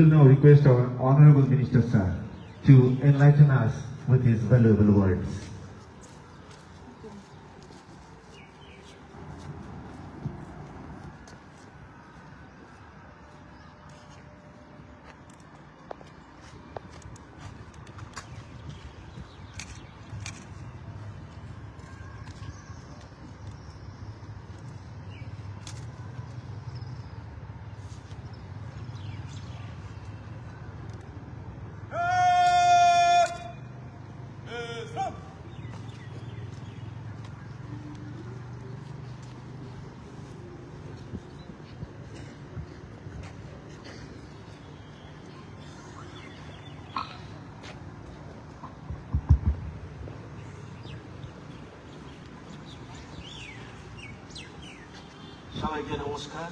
will now request our Honorable Minister Sir to enlighten us with his valuable words. সবাইকে নমস্কার,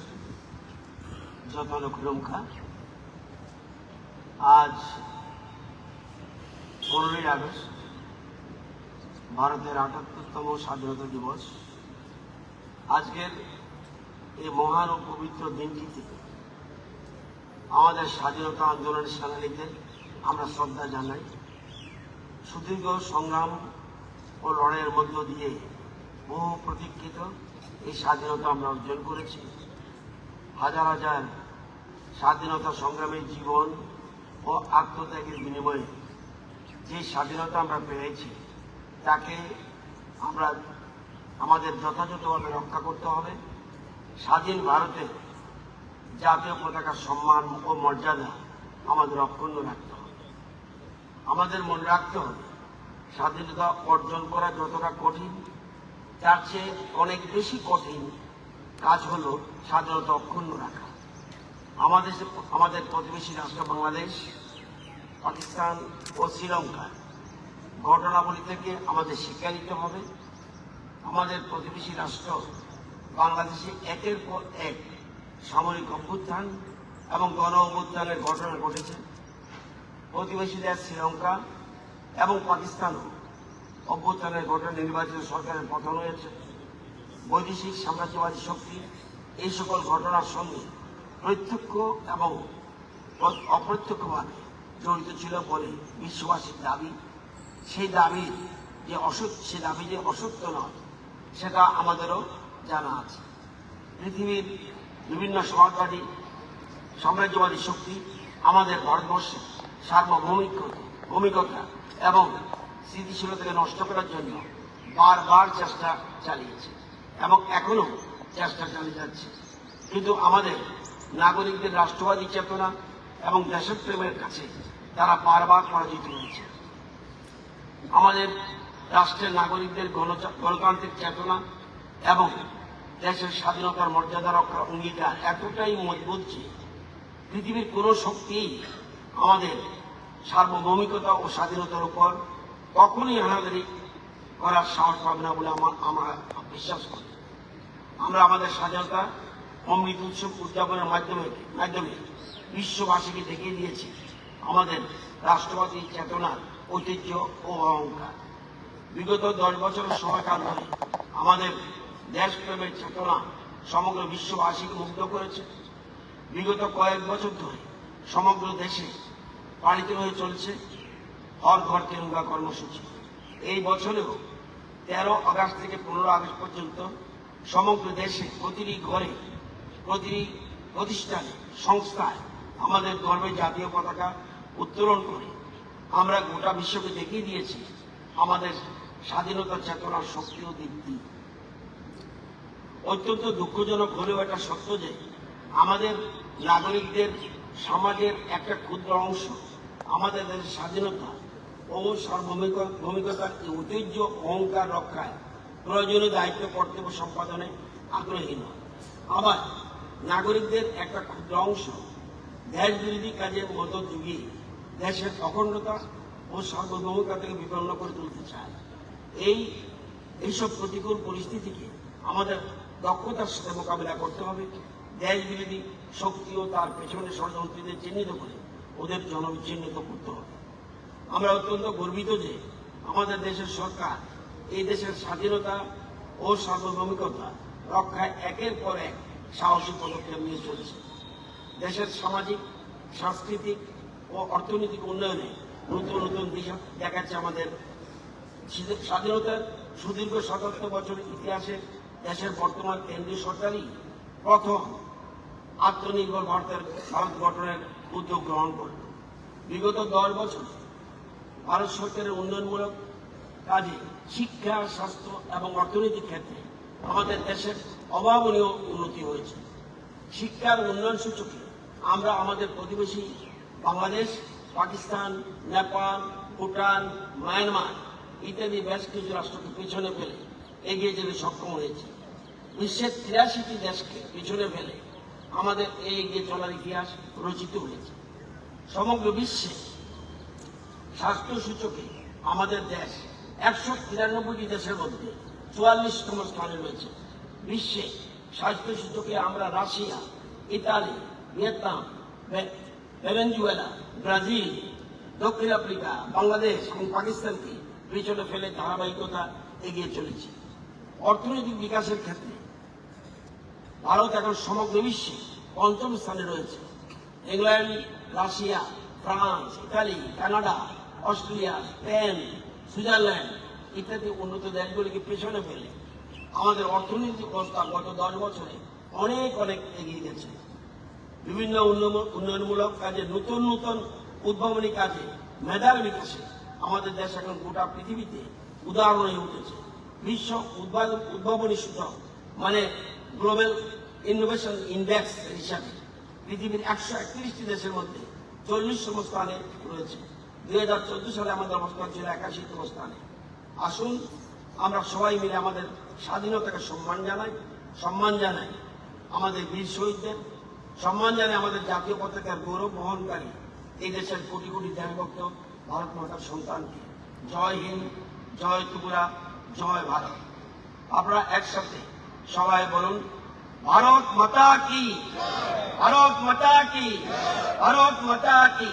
যতন খুলুমখা আজ পনেরোই আগস্ট, ভারতের আটাত্তরতম স্বাধীনতা দিবস। আজকের এই মহান ও পবিত্র দিনটিতে আমাদের স্বাধীনতা আন্দোলনের সেনানীদের আমরা শ্রদ্ধা জানাই। সুদীর্ঘ সংগ্রাম ও লড়াইয়ের মধ্য দিয়ে বহু প্রতীক্ষিত এই স্বাধীনতা আমরা অর্জন করেছি। হাজার হাজার স্বাধীনতা সংগ্রামের জীবন ও আত্মত্যাগের বিনিময়ে যে স্বাধীনতা আমরা পেয়েছি, তাকে আমরা আমাদের যথাযথভাবে রক্ষা করতে হবে। স্বাধীন ভারতে জাতীয় পতাকার সম্মান ও মর্যাদা আমাদের অক্ষুণ্ণ রাখতে হবে। আমাদের মনে রাখতে হবে, স্বাধীনতা অর্জন করা যতটা কঠিন তার চেয়ে অনেক বেশি কঠিন কাজ হলো স্বাধীনতা অক্ষুণ্ণ রাখা। আমাদের আমাদের প্রতিবেশী রাষ্ট্র বাংলাদেশ, পাকিস্তান ও শ্রীলঙ্কা ঘটনাবলী থেকে আমাদের শিক্ষা নিতে হবে। আমাদের প্রতিবেশী রাষ্ট্র বাংলাদেশে একের পর এক সামরিক অভ্যুত্থান এবং গণ অভ্যুত্থানের ঘটনা ঘটেছে। প্রতিবেশী দেশ শ্রীলঙ্কা এবং পাকিস্তানও অভ্যুত্থানের ঘটনা নির্বাচিত সরকারের পতন হয়েছে। বৈদেশিক সাম্রাজ্যবাদী শক্তি এই সকল ঘটনার সঙ্গে প্রত্যক্ষ এবং অপ্রত্যক্ষভাবে জড়িত ছিল বলে বিশ্ববাসীর দাবি। সেই দাবি যে অসত্য সে দাবি যে অসত্য নয়, সেটা আমাদেরও জানা আছে। পৃথিবীর বিভিন্ন সমাজবাদী সাম্রাজ্যবাদী শক্তি আমাদের ভারতবর্ষে সার্বভৌমিক ভূমিকতা এবং স্থিতিশীলতাকে নষ্ট করার জন্য বারবার চেষ্টা চালিয়েছে এবং এখনও চেষ্টা চালিয়ে যাচ্ছে। কিন্তু আমাদের নাগরিকদের রাষ্ট্রবাদী চেতনা এবং দেশপ্রেমের কাছে তারা বারবার পরাজিত হয়েছে। আমাদের রাষ্ট্রের নাগরিকদের গণতান্ত্রিক চেতনা এবং দেশের স্বাধীনতার মর্যাদা রক্ষার অঙ্গীকার এতটাই মজবুত যে পৃথিবীর কোনো শক্তিই আমাদের সার্বভৌমিকতা ও স্বাধীনতার উপর কখনোই হানাদারি করার সাহস পাবে না বলে আমার আমরা বিশ্বাস করি। আমরা আমাদের স্বাধীনতা অমৃত উৎসব উদযাপনের মাধ্যমে মাধ্যমে বিশ্ববাসীকে দেখিয়ে দিয়েছি আমাদের রাষ্ট্রবাদী চেতনার ঐতিহ্য ও অহংকার। বিগত দশ বছরের সময়কাল ধরে আমাদের দেশপ্রেমের চেতনা সমগ্র বিশ্ববাসীকে মুগ্ধ করেছে। বিগত কয়েক বছর ধরে সমগ্র দেশে পালিত হয়ে চলছে হর ঘর তেরঙ্গা কর্মসূচি। এই বছরেও তেরো আগস্ট থেকে পনেরো আগস্ট পর্যন্ত সমগ্র দেশে প্রতিটি ঘরে, প্রতিটি প্রতিষ্ঠানে, সংস্থায় আমাদের গর্বের জাতীয় পতাকা উত্তোলন করে। আমরা গোটা বিশ্বকে দেখিয়ে দিয়েছি আমাদের স্বাধীনতা চেতনার শক্তি ও দীপ্তি। অত্যন্ত দুঃখজনক হলেও এটা সত্য যে আমাদের নাগরিকদের, সমাজের একটা ক্ষুদ্র অংশ আমাদের দেশের স্বাধীনতা ও সার্বভৌমিকতার এই ঐতিহ্য অহংকার রক্ষায় প্রয়োজনীয় দায়িত্ব, কর্তব্য, সম্পাদনে আগ্রহী নয়। আবার নাগরিকদের একটা ক্ষুদ্র অংশ দেশ বিরোধী কাজের মধ্য যুগিয়ে দেশের অখণ্ডতা ও সার্বভৌমিকতা থেকে বিপন্ন করে তুলতে চায়। এই এইসব প্রতিকূল পরিস্থিতিকে আমাদের দক্ষতার সাথে মোকাবিলা করতে হবে। দেশ বিরোধী শক্তি ও তার পেছনে ষড়যন্ত্রীদের চিহ্নিত করে ওদের জনবিচ্ছিন্নিত করতে হবে। আমরা অত্যন্ত গর্বিত যে আমাদের দেশের সরকার এই দেশের স্বাধীনতা ও সার্বভৌমিকতা রক্ষায় একের পর এক সাহসী পদক্ষেপ নিয়ে চলেছে। দেশের সামাজিক, সাংস্কৃতিক ও অর্থনৈতিক উন্নয়নে নতুন নতুন দিশা দেখাচ্ছে আমাদের। স্বাধীনতার সুদীর্ঘ সাতাত্তর বছরের ইতিহাসে দেশের বর্তমান কেন্দ্রীয় সরকারই প্রথম আত্মনির্ভর ভারতের ভারত গঠনের উদ্যোগ গ্রহণ করল। বিগত দশ বছর ভারত সরকারের উন্নয়নমূলক কাজে শিক্ষা, স্বাস্থ্য এবং অর্থনৈতিক ক্ষেত্রে আমাদের দেশের অভাবনীয় উন্নতি হয়েছে। শিক্ষার উন্নয়ন সূচকে আমরা আমাদের প্রতিবেশী বাংলাদেশ, পাকিস্তান, নেপাল, ভুটান, মায়ানমার ইত্যাদি বেশ কিছু রাষ্ট্রকে পিছনে ফেলে এগিয়ে যেতে সক্ষম হয়েছে। বিশ্বের তিরাশিটি দেশকে পিছনে ফেলে আমাদের এই এগিয়ে চলার ইতিহাস রচিত হয়েছে। সমগ্র বিশ্বে স্বাস্থ্য সূচকে আমাদের দেশ একশো তিরানব্বইটি দেশের মধ্যে চুয়াল্লিশতম স্থানে রয়েছে। বিশ্বে স্বাস্থ্য সূচকে আমরা Russia, Italy, Vietnam Venezuela, Brazil, দক্ষিণ আফ্রিকা, বাংলাদেশ এবং পাকিস্তানকে পিছনে ফেলে ধারাবাহিকতা এগিয়ে চলেছে। অর্থনৈতিক বিকাশের ক্ষেত্রে ভারত এখন সমগ্র বিশ্বে পঞ্চম স্থানে রয়েছে। England, Russia, France, Italy, Canada Australia, Spain, Switzerland ইত্যাদি উন্নত দেশগুলিকে পেছনে ফেলে আমাদের অর্থনৈতিক অবস্থা গত দশ বছরে অনেক অনেক এগিয়ে গেছে। বিভিন্ন উন্নয়ন- উন্নয়নমূলক কাজে, নতুন নতুন উদ্ভাবনী কাজে মেধার বিকাশে আমাদের দেশ এখন গোটা পৃথিবীতে উদাহরণ হয়ে উঠেছে। বিশ্ব উদ্ভাবন- উদ্ভাবনী সূচক মানে গ্লোবাল ইনোভেশন ইন্ডেক্স হিসাবে পৃথিবীর একশো একত্রিশটি দেশের মধ্যে চল্লিশতম স্থানে রয়েছে। দুই হাজার চোদ্দ সালে আমাদের অবস্থান ছিল একাশিতম স্থানে আসুন, আমরা সবাই মিলে আমাদের স্বাধীনতাকে সম্মান জানাই সম্মান জানাই আমাদের বীর শহীদদের, সম্মান জানাই আমাদের জাতীয় পতাকার গৌরব বহনকারী এই দেশের কোটি কোটি দেশভক্ত ভারত মাতার সন্তানকে। জয় হিন্দ, জয় ত্রিপুরা, জয় ভারত। আপনারা একসাথে সবাই বলুন, ভারত মাতা কি? ভারত মাতা কি? ভারত মাতা কি?